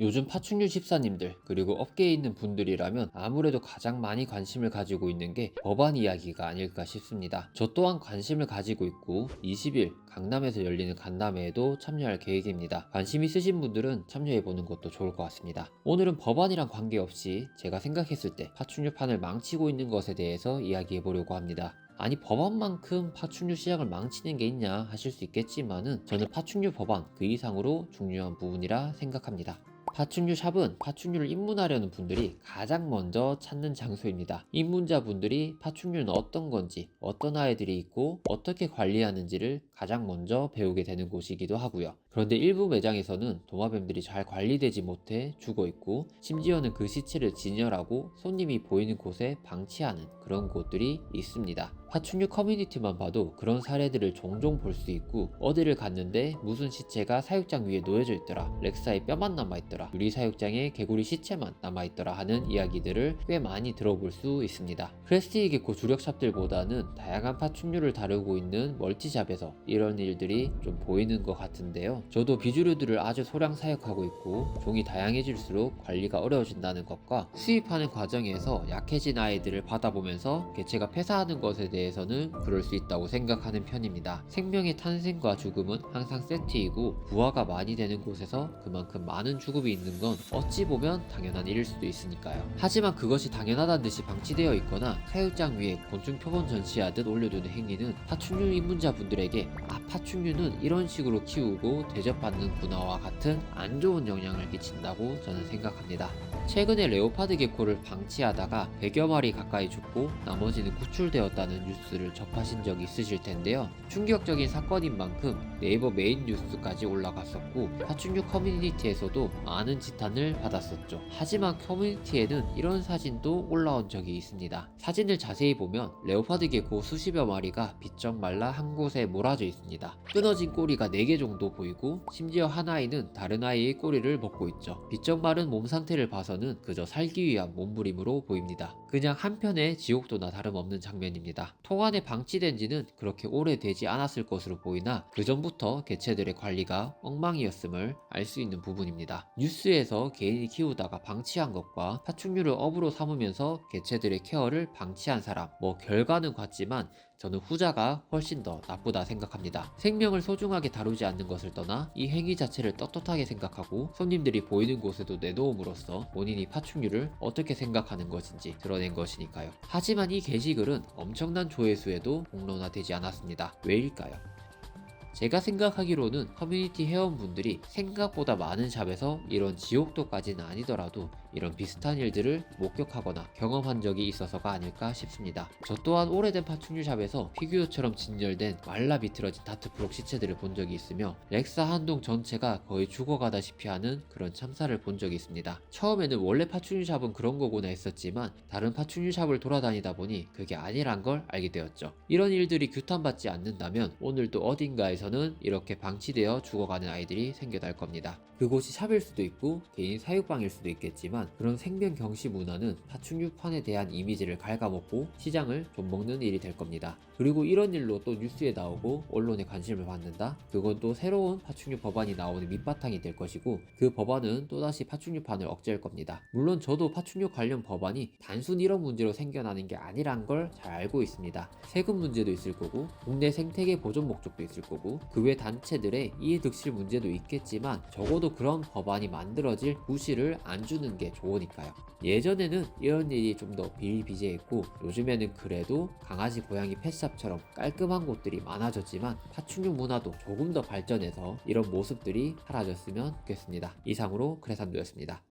요즘 파충류 집사님들 그리고 업계에 있는 분들이라면 아무래도 가장 많이 관심을 가지고 있는 게 법안 이야기가 아닐까 싶습니다. 저 또한 관심을 가지고 있고 20일 강남에서 열리는 간담회에도 참여할 계획입니다. 관심 있으신 분들은 참여해보는 것도 좋을 것 같습니다. 오늘은 법안이랑 관계없이 제가 생각했을 때 파충류판을 망치고 있는 것에 대해서 이야기해보려고 합니다. 아니 법안만큼 파충류 시장을 망치는 게 있냐 하실 수 있겠지만은 저는 파충류 법안 그 이상으로 중요한 부분이라 생각합니다. 파충류 샵은 파충류를 입문하려는 분들이 가장 먼저 찾는 장소입니다. 입문자분들이 파충류는 어떤 건지, 어떤 아이들이 있고, 어떻게 관리하는지를 가장 먼저 배우게 되는 곳이기도 하고요. 그런데 일부 매장에서는 도마뱀들이 잘 관리되지 못해 죽어 있고, 심지어는 그 시체를 진열하고 손님이 보이는 곳에 방치하는 그런 곳들이 있습니다. 파충류 커뮤니티만 봐도 그런 사례들을 종종 볼 수 있고 어디를 갔는데 무슨 시체가 사육장 위에 놓여져 있더라 렉사의 뼈만 남아있더라 유리 사육장에 개구리 시체만 남아있더라 하는 이야기들을 꽤 많이 들어볼 수 있습니다 크레스티 개코 주력샵들보다는 다양한 파충류를 다루고 있는 멀티샵에서 이런 일들이 좀 보이는 것 같은데요 저도 비주류들을 아주 소량 사육하고 있고 종이 다양해질수록 관리가 어려워진다는 것과 수입하는 과정에서 약해진 아이들을 받아보면서 개체가 폐사하는 것에 대해서는 그럴 수 있다고 생각하는 편입니다. 생명의 탄생과 죽음은 항상 세트이고 부하가 많이 되는 곳에서 그만큼 많은 죽음이 있는 건 어찌 보면 당연한 일일 수도 있으니까요. 하지만 그것이 당연하다는 듯이 방치되어 있거나 사육장 위에 곤충 표본 전시하듯 올려두는 행위는 파충류 입문자분들에게 아 파충류는 이런 식으로 키우고 대접받는 문화와 같은 안 좋은 영향을 끼친다고 저는 생각합니다. 최근에 레오파드 개코를 방치하다가 100여 마리 가까이 죽고 나머지는 구출되었다는 뉴스를 접하신 적이 있으실 텐데요. 충격적인 사건인 만큼 네이버 메인 뉴스까지 올라갔었고 파충류 커뮤니티에서도 많은 지탄을 받았었죠. 하지만 커뮤니티에는 이런 사진도 올라온 적이 있습니다. 사진을 자세히 보면 레오파드 개코 수십여 마리가 비쩍 말라 한 곳에 몰아져 있습니다. 끊어진 꼬리가 4개 정도 보이고 심지어 한 아이는 다른 아이의 꼬리를 먹고 있죠. 비쩍 마른 몸 상태를 봐서는 그저 살기 위한 몸부림으로 보입니다. 그냥 한편의 지옥도나 다름없는 장면입니다. 통 안에 방치된 지는 그렇게 오래되지 않았을 것으로 보이나 그 전부터 개체들의 관리가 엉망이었음을 알 수 있는 부분입니다. 뉴스에서 개인이 키우다가 방치한 것과 파충류를 업으로 삼으면서 개체들의 케어를 방치한 사람, 뭐 결과는 같지만 저는 후자가 훨씬 더 나쁘다 생각합니다. 생명을 소중하게 다루지 않는 것을 떠나 이 행위 자체를 떳떳하게 생각하고 손님들이 보이는 곳에도 내놓음으로써 본인이 파충류를 어떻게 생각하는 것인지 드러 낸 것이니까요. 하지만 이 게시글은 엄청난 조회수에도 공론화되지 않았습니다. 왜일까요? 제가 생각하기로는 커뮤니티 회원분들이 생각보다 많은 샵에서 이런 지옥도까지는 아니더라도 이런 비슷한 일들을 목격하거나 경험한 적이 있어서가 아닐까 싶습니다. 저 또한 오래된 파충류 샵에서 피규어처럼 진열된 말라 비틀어진 다트프록 시체들을 본 적이 있으며 렉사 한동 전체가 거의 죽어가다시피 하는 그런 참사를 본 적이 있습니다. 처음에는 원래 파충류 샵은 그런 거구나 했었지만 다른 파충류 샵을 돌아다니다 보니 그게 아니란 걸 알게 되었죠. 이런 일들이 규탄받지 않는다면 오늘도 어딘가에서 는 이렇게 방치되어 죽어가는 아이들이 생겨날 겁니다. 그곳이 샵일 수도 있고 개인 사육방일 수도 있겠지만 그런 생명 경시 문화는 파충류판에 대한 이미지를 갉아먹고 시장을 좀 먹는 일이 될 겁니다. 그리고 이런 일로 또 뉴스에 나오고 언론의 관심을 받는다? 그건 또 새로운 파충류 법안이 나오는 밑바탕이 될 것이고 그 법안은 또다시 파충류판을 억제할 겁니다. 물론 저도 파충류 관련 법안이 단순 이런 문제로 생겨나는 게 아니란 걸 잘 알고 있습니다. 세금 문제도 있을 거고 국내 생태계 보존 목적도 있을 거고 그 외 단체들의 이해득실 문제도 있겠지만 적어도 그런 법안이 만들어질 구실을 안 주는 게 좋으니까요. 예전에는 이런 일이 좀 더 비일비재했고 요즘에는 그래도 강아지 고양이 펫샵처럼 깔끔한 곳들이 많아졌지만 파충류 문화도 조금 더 발전해서 이런 모습들이 사라졌으면 좋겠습니다. 이상으로 크레산도였습니다.